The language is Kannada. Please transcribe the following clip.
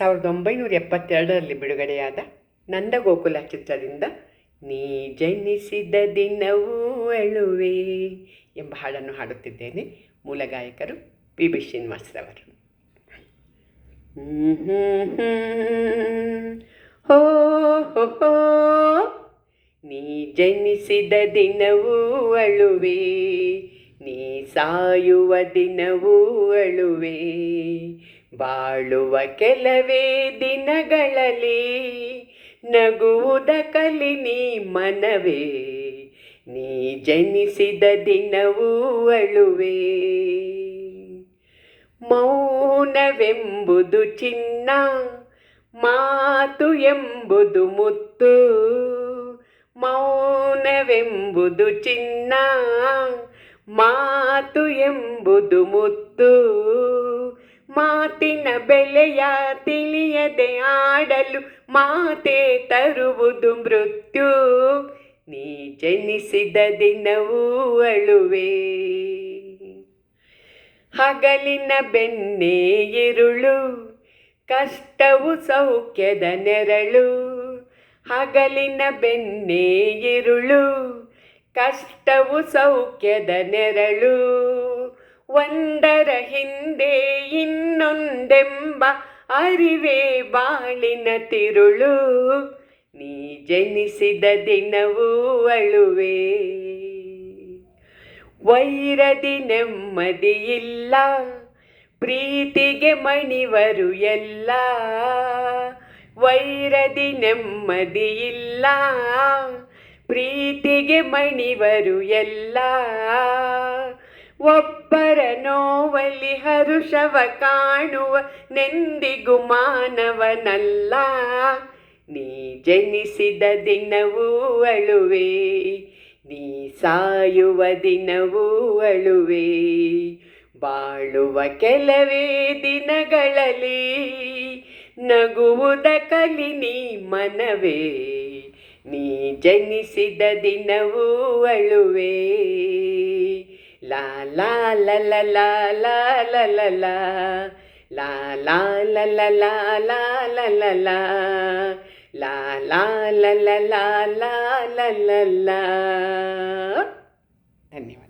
ಸಾವಿರದ ಒಂಬೈನೂರ ಎಪ್ಪತ್ತೆರಡರಲ್ಲಿ ಬಿಡುಗಡೆಯಾದ ನಂದಗೋಕುಲ ಚಿತ್ರದಿಂದ ನೀ ಜನಿಸಿದ ದಿನವೂ ಅಳುವೆ ಎಂಬ ಹಾಡನ್ನು ಹಾಡುತ್ತಿದ್ದೇನೆ ಮೂಲ ಗಾಯಕರು ಪಿ ಬಿ ಶ್ರೀನಿವಾಸರವರು. ಹೋ ಹೋ ನೀ ಜನಿಸಿದ ದಿನವೂ ಅಳುವೆ ನೀ ಸಾಯುವ ದಿನವೂ ಅಳುವೆ ಬಾಳುವ ಕೆಲವೇ ದಿನಗಳಲ್ಲಿ ನಗುವುದ ಕಲಿ ನೀ ಮನವೇ, ನೀ ಜನಿಸಿದ ದಿನವೂ ಅಳುವೆ. ಮೌನವೆಂಬುದು ಚಿನ್ನ, ಮಾತು ಎಂಬುದು ಮುತ್ತು. ಮೌನವೆಂಬುದು ಚಿನ್ನ, ಮಾತು ಎಂಬುದು ಮುತ್ತು. ಮಾತಿನ ಬೆಲೆಯ ತಿಳಿಯದೆ ಆಡಲು ಮಾತೆ ತರುವುದು ಮೃತ್ಯು. ನೀ ಜನಿಸಿದ ದಿನವೂ ಅಳುವೆ. ಹಗಲಿನ ಬೆನ್ನೆ ಇರುಳು, ಕಷ್ಟವು ಸೌಖ್ಯದ ನೆರಳು. ಹಗಲಿನ ಬೆನ್ನೆ ಇರುಳು, ಕಷ್ಟವು ಸೌಖ್ಯದ ನೆರಳು. ಹಿಂದೆ ಇನ್ನೊಂದೆಂಬ ಅರಿವೇ ಬಾಳಿನ ತಿರುಳು. ನೀ ಜನಿಸಿದ ದಿನವೂ ಅಳುವೆ. ವೈರದಿ ನೆಮ್ಮದಿಯಿಲ್ಲ ಪ್ರೀತಿಗೆ ಮಣಿವರು ಎಲ್ಲ. ವೈರದಿ ನೆಮ್ಮದಿ ಇಲ್ಲ. ಪ್ರೀತಿಗೆ ಮಣಿವರು ಎಲ್ಲ. ಒಬ್ಬರ ನೋವಲ್ಲಿ ಹರುಷವ ಕಾಣುವ ನೆಂದಿಗು ಮಾನವನಲ್ಲ. ನೀ ಜನಿಸಿದ ದಿನವೂ ಅಳುವೆ, ನೀ ಸಾಯುವ ದಿನವೂ ಅಳುವೆ. ಬಾಳುವ ಕೆಲವೇ ದಿನಗಳಲ್ಲಿ ನಗುವುದ ಕಲಿ ನೀ ಮನವೇ, ನೀ ಜನಿಸಿದ ದಿನವೂ ಅಳುವೆ. La la la la la la la la la La la la la la la la la la La la la la la la la la la धन्यवाद